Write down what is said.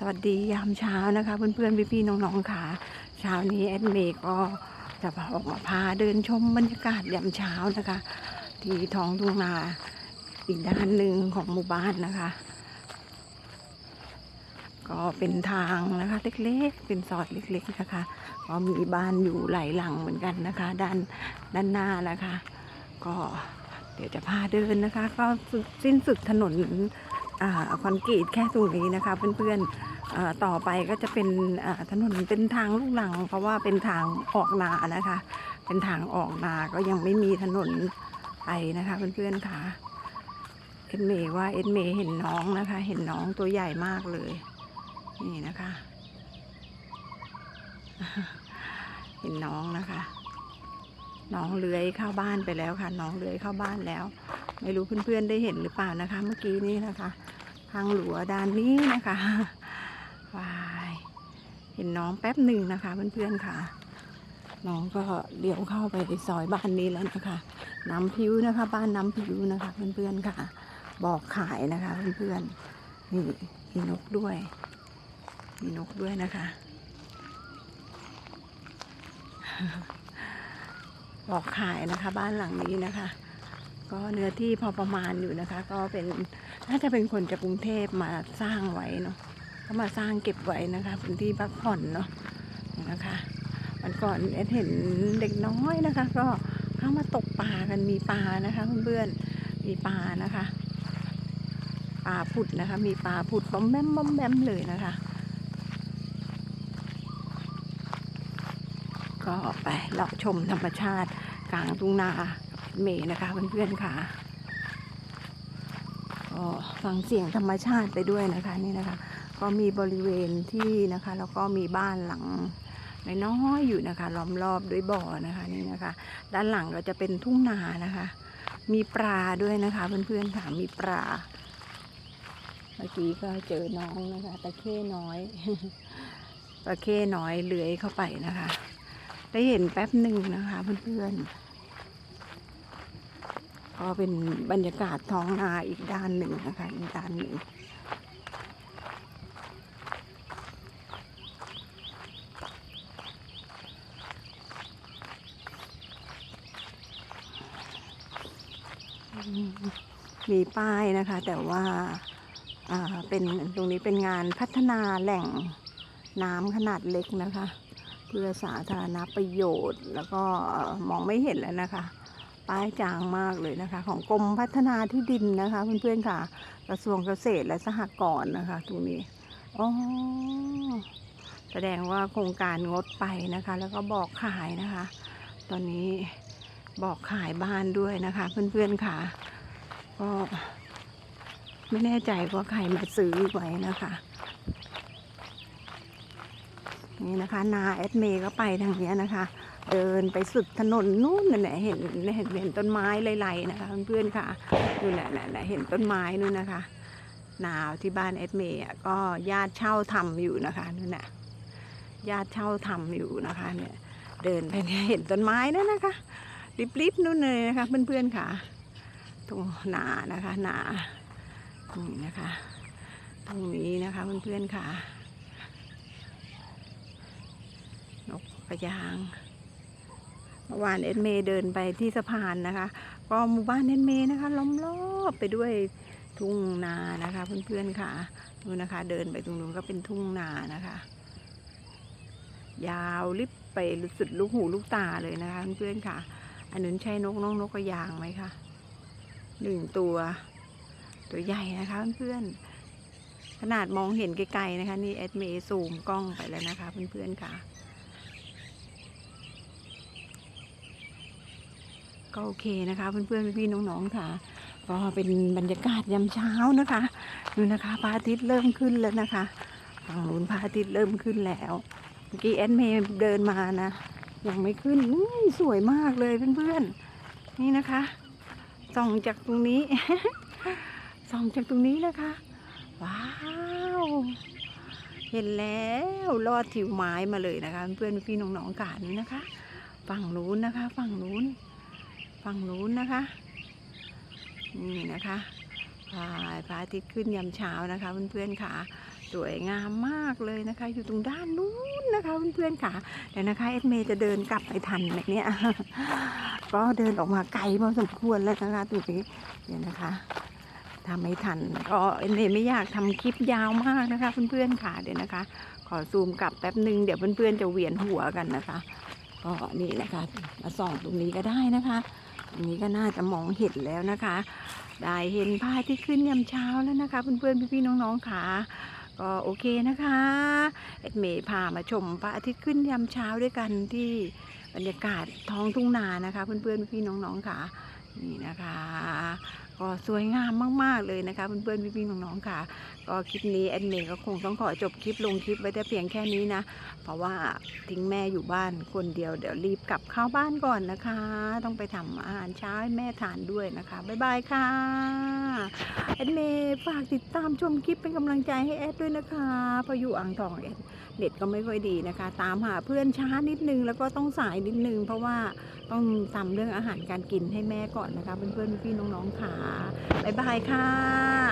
สวัสดียามเช้านะคะ เพื่อนๆพี่ๆน้องๆค่ะเช้านี้แอดเมก็จะออกมาพาเดินชมบรรยากาศยามเช้านะคะ ที่ท้องทุ่งนาอีกด้านหนึ่งของหมู่บ้านนะคะ ก็เป็นทางนะคะเล็กๆ เป็นซอยเล็กๆนะคะก็มีบ้านอยู่หลายหลังเหมือนกันนะคะ ด้านด้านหน้านะคะ ก็เดี๋ยวจะพาเดินนะคะ ก็สิ้นสุดถนน คอนกรีตแค่ตรงนี้นะคะ เพื่อนๆต่อไปก็จะเป็นถนนเป็นทางลูกหลัง เพราะว่าเป็นทางออกนานะคะ เป็นทางออกนาก็ยังไม่มีถนนไปนะคะ เพื่อนๆค่ะเอ็ดเมย์ว่าเอ็ดเมย์เห็นน้องนะคะ เห็นน้องตัวใหญ่มากเลย นี่นะคะ เห็นน้องนะคะ น้องเลื้อยเข้าบ้านไปแล้วค่ะ น้องเลื้อยเข้าบ้านแล้ว ไม่รู้เพื่อนๆได้เห็นหรือเปล่านะคะ เมื่อกี้นี้นะคะ ทางหลัวด้านนี้นะคะวายเห็นน้องแป๊บหนึ่งนะคะเพื่อนๆค่ะ น้องก็เลี้ยวเข้าไปในซอยบ้านนี้แล้วนะคะน้ำพิวนะคะ บ้านน้ำพิวนะคะเพื่อนๆค่ะ บอกขายนะคะเพื่อนๆนี่มีนกด้วย มีนกด้วยนะคะ บอกขายนะคะ บ้านหลังนี้นะคะ ก็เนื้อที่พอประมาณอยู่นะคะ ก็เป็นน่าจะเป็นคนจากกรุงเทพมาสร้างไว้เนาะเขามาสร้างเก็บไว้นะคะพื้นที่พักผ่อนเนาะนะคะวันก่อนเอ็ดเห็นเด็กน้อยนะคะ ก็เข้ามาตกปลากันมีปลานะคะเพื่อนๆมีปลานะคะปลาผุดนะคะ มีปลาผุดบ้อมแบมบ้อมแบมเลยนะคะ ก็ไปเลาะชมธรรมชาติกลางทุ่งนา เมย์นะคะเพื่อนๆค่ะก็ฟังเสียงธรรมชาติไปด้วยนะคะนี่นะคะ ก็มีบริเวณที่นะคะ แล้วก็มีบ้านหลังน้อยๆอยู่นะคะล้อมรอบด้วยบ่อนะคะนี่นะคะ ด้านหลังก็จะเป็นทุ่งนานะคะ มีปลาด้วยนะคะ เพื่อนๆค่ะมีปลาเมื่อกี้ก็เจอน้องนะคะตะเข้น้อยตะเข้น้อยเลื้อยเข้าไปนะคะ ได้เห็นแป๊บหนึ่งนะคะ เพื่อนๆ ก็เป็นบรรยากาศท้องนาอีกด้านหนึ่งนะคะอีกด้านหนึ่งมีป้ายนะคะ แต่ว่าอ่าเป็นตรงนี้เป็นงานพัฒนาแหล่งน้ำขนาดเล็กนะคะ เพื่อสาธารณประโยชน์แล้วก็มองไม่เห็นแล้วนะคะ ป้ายจางมากเลยนะคะ ของกรมพัฒนาที่ดินนะคะเพื่อนๆค่ะ กระทรวงเกษตรและสหกรณ์นะคะตรงนี้อ๋อแสดงว่าโครงการงดไปนะคะ แล้วก็บอกขายนะคะ ตอนนี้บอกขายบ้านด้วยนะคะ เพื่อนๆค่ะก็ไม่แน่ใจว่าใครมาซื้อไว้นะคะ นี่นะคะ นาแอดเมย์ก็ไปทางนี้นะคะ เดินไปสุดถนนนู่นน่ะเนี่เห็นเห็นเห็นต้นไม้ไล่ๆนะคะเพื่อนๆค่ะนู่นแหละน่ะน่ะเห็นต้นไม้นู่นนะคะนาวที่บ้านแอดเมย์อ่ก็ญาติเช่าทำอยู่นะคะนู่นน่ะญาติเช่าทำอยู่นะคะเนี่ยเดินไปเนี่ยเห็นต้นไม้นั่นนะคะริบๆนู่นเลยนะคะเพื่อนๆค่ะตรงหนานะคะหนานี่นะคะ ตรงนี้นะคะเพื่อนๆค่ะ น กระยางเมื่อวานเอ็ดเมย์เดินไปที่สะพานนะคะก็หมู่บ้านเอ็ดเมย์นะคะล้อมรอบไปด้วยทุ่งนานะคะ เพื่อนๆค่ะดูนะคะ เดินไปตรงนู้นก็เป็นทุ่งนานะคะ ยาวลิบไปสุดลูกหูลูกตาเลยนะคะ เพื่อนๆค่ะ อันนั้นใช่นกน้องนกกระยางไหมคะหนึ่งตัว ตัวใหญ่นะคะเพื่อนๆขนาดมองเห็นไกลๆนะคะ นี่เอ็ดเมย์ซูมกล้องไปแล้วนะคะ เพื่อนๆค่ะ ก็โอเคนะคะ เพื่อนๆพี่ๆน้องๆค่ะ ก็เป็นบรรยากาศยามเช้านะคะดูนะคะพระอาทิตย์เริ่มขึ้นแล้วนะคะฝั่งนู้นพระอาทิตย์เริ่มขึ้นแล้วเมื่อกี้แอดเมย์เดินมานะยังไม่ขึ้นอุ้ยสวยมากเลยเพื่อนๆนี่นะคะส่องจากตรงนี้ส่องจากตรงนี้นะคะ ว้าวเห็นแล้วลอดถิวไม้มาเลยนะคะ เพื่อนๆพี่น้องๆกันนะคะ ฝั่งนู้นนะคะ ฝั่งนู้น ฝั่งนู้นนะคะ นี่นะคะพายพระอาทิตย์ขึ้นยามเช้านะคะเพื่อนๆค่ะ สวยงามมากเลยนะคะ อยู่ตรงด้านนู้นนะคะเพื่อนๆค่ะเดี๋ยวนะคะเอ็ดเมย์จะเดินกลับไปทันไหมเนี่ยก็เดินออกมาไกลพอสมควรแล้วนะคะตรงนี้เดี๋ยวนะคะทำไม่ทันก็เอ็ดเมย์ไม่อยากทำคลิปยาวมากนะคะเพื่อนๆค่ะเดี๋ยวนะคะ ขอซูมกลับแป๊บหนึ่งเดี๋ยวเพื่อนๆจะเวียนหัวกันนะคะก็นี่นะคะมาส่องตรงนี้ก็ได้นะคะ อันนี้ก็น่าจะมองเห็นแล้วนะคะ ได้เห็นพระอาที่ขึ้นยามเช้าแล้วนะคะ เพื่อนๆพี่ๆน้องๆค่ะก็โอเคนะคะเอ็ดเมย์พามาชมพระอาทิตย์ขึ้นยามเช้าด้วยกันที่บรรยากาศท้องทุ่งนานะคะ เพื่อนๆพี่ๆน้องๆค่ะ นี่นะคะ ก็สวยงามมาก ๆ เลยนะคะเพื่อนๆพี่ๆน้องๆค่ะ ก็คลิปนี้แอดเมย์ก็คงต้องขอจบคลิปลงคลิปไว้แต่เพียงแค่นี้นะ เพราะว่าทิ้งแม่อยู่บ้านคนเดียวเดี๋ยวรีบกลับเข้าบ้านก่อนนะคะ ต้องไปทำอาหารเช้าให้แม่ทานด้วยนะคะ บ๊ายบายค่ะแอดเมย์ฝากติดตามชมคลิปเป็นกำลังใจให้แอดด้วยนะคะพราะอยู่อ่างทองแอดเน็ตก็ไม่ค่อยดีนะคะ ตามหาเพื่อนช้านิดนึงแล้วก็ต้องสายนิดนึง เพราะว่าต้องทำเรื่องอาหารการกินให้แม่ก่อนอนนะคะ เพื่อนๆพี่ๆน้องๆค่ะ บ๊ายบายค่ะ